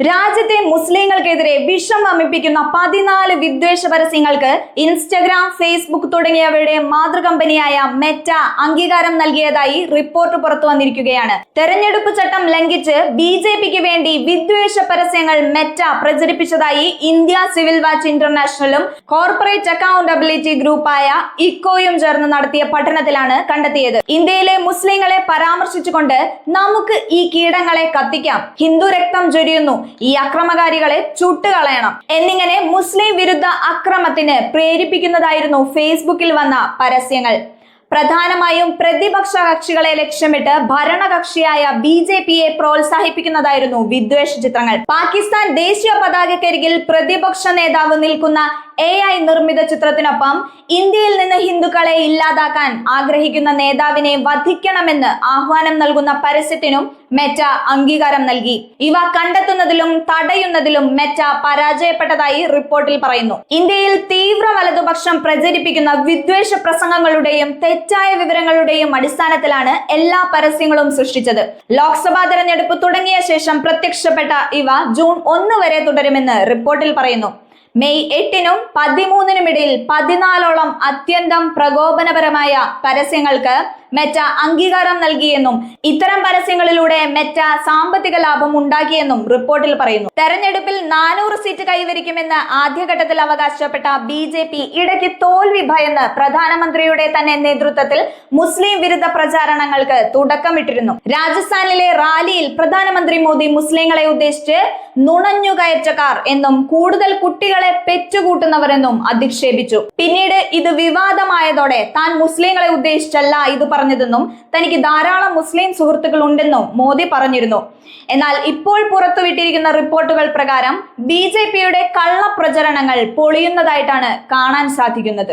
രാജ്യത്തെ മുസ്ലിങ്ങൾക്കെതിരെ വിഷം വമിപ്പിക്കുന്ന പതിനാല് വിദ്വേഷ പരസ്യങ്ങൾക്ക് ഇൻസ്റ്റഗ്രാം ഫേസ്ബുക്ക് തുടങ്ങിയവയുടെ മാതൃകമ്പനിയായ മെറ്റ അംഗീകാരം നൽകിയതായി റിപ്പോർട്ട് പുറത്തു വന്നിരിക്കുകയാണ്. തെരഞ്ഞെടുപ്പ് ചട്ടം ലംഘിച്ച് ബി ജെ പിക്ക് വേണ്ടി വിദ്വേഷ പരസ്യങ്ങൾ മെറ്റ പ്രചരിപ്പിച്ചതായി ഇന്ത്യ സിവിൽ വാച്ച് ഇന്റർനാഷണലും കോർപ്പറേറ്റ് അക്കൗണ്ടബിലിറ്റി ഗ്രൂപ്പായ ഇക്കോയും ചേർന്ന് നടത്തിയ പഠനത്തിലാണ് കണ്ടെത്തിയത്. ഇന്ത്യയിലെ മുസ്ലിങ്ങളെ പരാമർശിച്ചുകൊണ്ട് നമുക്ക് ഈ കീടങ്ങളെ കത്തിക്കാം. ഹിന്ദു രക്തം ജൊരിയുന്നു ഈ അക്രമകാരികളെ ചുട്ടുകളയണം. എന്നിങ്ങനെ മുസ്ലിം വിരുദ്ധ അക്രമത്തിന് പ്രേരിപ്പിക്കുന്നതായിരുന്നു ഫേസ്ബുക്കിൽ വന്ന പരസ്യങ്ങൾ. പ്രധാനമായും പ്രതിപക്ഷ കക്ഷികളെ ലക്ഷ്യമിട്ട് ഭരണകക്ഷിയായ ബി ജെ പിയെ പ്രോത്സാഹിപ്പിക്കുന്നതായിരുന്നു വിദ്വേഷ ചിത്രങ്ങൾ. പാകിസ്ഥാൻ ദേശീയ പതാകക്കരികിൽ പ്രതിപക്ഷ നേതാവ് നിൽക്കുന്ന എ ഐ നിർമ്മിത ചിത്രത്തിനൊപ്പം ഇന്ത്യയിൽ നിന്ന് ഹിന്ദുക്കളെ ഇല്ലാതാക്കാൻ ആഗ്രഹിക്കുന്ന നേതാവിനെ വധിക്കണമെന്ന് ആഹ്വാനം നൽകുന്ന പരസ്യത്തിനും മെറ്റ അംഗീകാരം നൽകി. ഇവ കണ്ടെത്തുന്നതിലും തടയുന്നതിലും മെറ്റ പരാജയപ്പെട്ടതായി റിപ്പോർട്ടിൽ പറയുന്നു. ഇന്ത്യയിൽ തീവ്ര വലതുപക്ഷം പ്രചരിപ്പിക്കുന്ന വിദ്വേഷ പ്രസംഗങ്ങളുടെയും തെറ്റായ വിവരങ്ങളുടെയും അടിസ്ഥാനത്തിലാണ് എല്ലാ പരസ്യങ്ങളും സൃഷ്ടിച്ചത്. ലോക്സഭാ തെരഞ്ഞെടുപ്പ് തുടങ്ങിയ ശേഷം പ്രത്യക്ഷപ്പെട്ട ഇവ ജൂൺ ഒന്ന് വരെ തുടരുമെന്ന് റിപ്പോർട്ടിൽ പറയുന്നു. മെയ് എട്ടിനും പതിമൂന്നിനും ഇടയിൽ പതിനാലോളം അത്യന്തം പ്രകോപനപരമായ പരസ്യങ്ങൾക്ക് മെറ്റ അംഗീകാരം നൽകിയെന്നും ഇത്തരം പരസ്യങ്ങളിലൂടെ മെറ്റ സാമ്പത്തിക ലാഭം ഉണ്ടാക്കിയെന്നും റിപ്പോർട്ടിൽ പറയുന്നു. തെരഞ്ഞെടുപ്പിൽ നാനൂറ് സീറ്റ് കൈവരിക്കുമെന്ന് ആദ്യഘട്ടത്തിൽ അവകാശപ്പെട്ട ബി ജെ പി ഇടയ്ക്ക് തോൽവി ഭയന്ന് പ്രധാനമന്ത്രിയുടെ തന്നെ നേതൃത്വത്തിൽ മുസ്ലിം വിരുദ്ധ പ്രചാരണങ്ങൾക്ക് തുടക്കമിട്ടിരുന്നു. രാജസ്ഥാനിലെ റാലിയിൽ പ്രധാനമന്ത്രി മോദി മുസ്ലിങ്ങളെ ഉദ്ദേശിച്ച് നുണഞ്ഞുകയറ്റക്കാർ എന്നും കൂടുതൽ കുട്ടികളെ പെറ്റുകൂട്ടുന്നവർ എന്നും അധിക്ഷേപിച്ചു. പിന്നീട് ഇത് വിവാദമായതോടെ താൻ മുസ്ലിങ്ങളെ ഉദ്ദേശിച്ചല്ല ഇത് പറഞ്ഞതെന്നും തനിക്ക് ധാരാളം മുസ്ലിം സുഹൃത്തുക്കൾ ഉണ്ടെന്നും മോദി പറഞ്ഞിരുന്നു. എന്നാൽ ഇപ്പോൾ പുറത്തുവിട്ടിരിക്കുന്ന റിപ്പോർട്ടുകൾ പ്രകാരം ബി ജെ പിയുടെ കള്ളപ്രചരണങ്ങൾ പൊളിയുന്നതായിട്ടാണ് കാണാൻ സാധിക്കുന്നത്.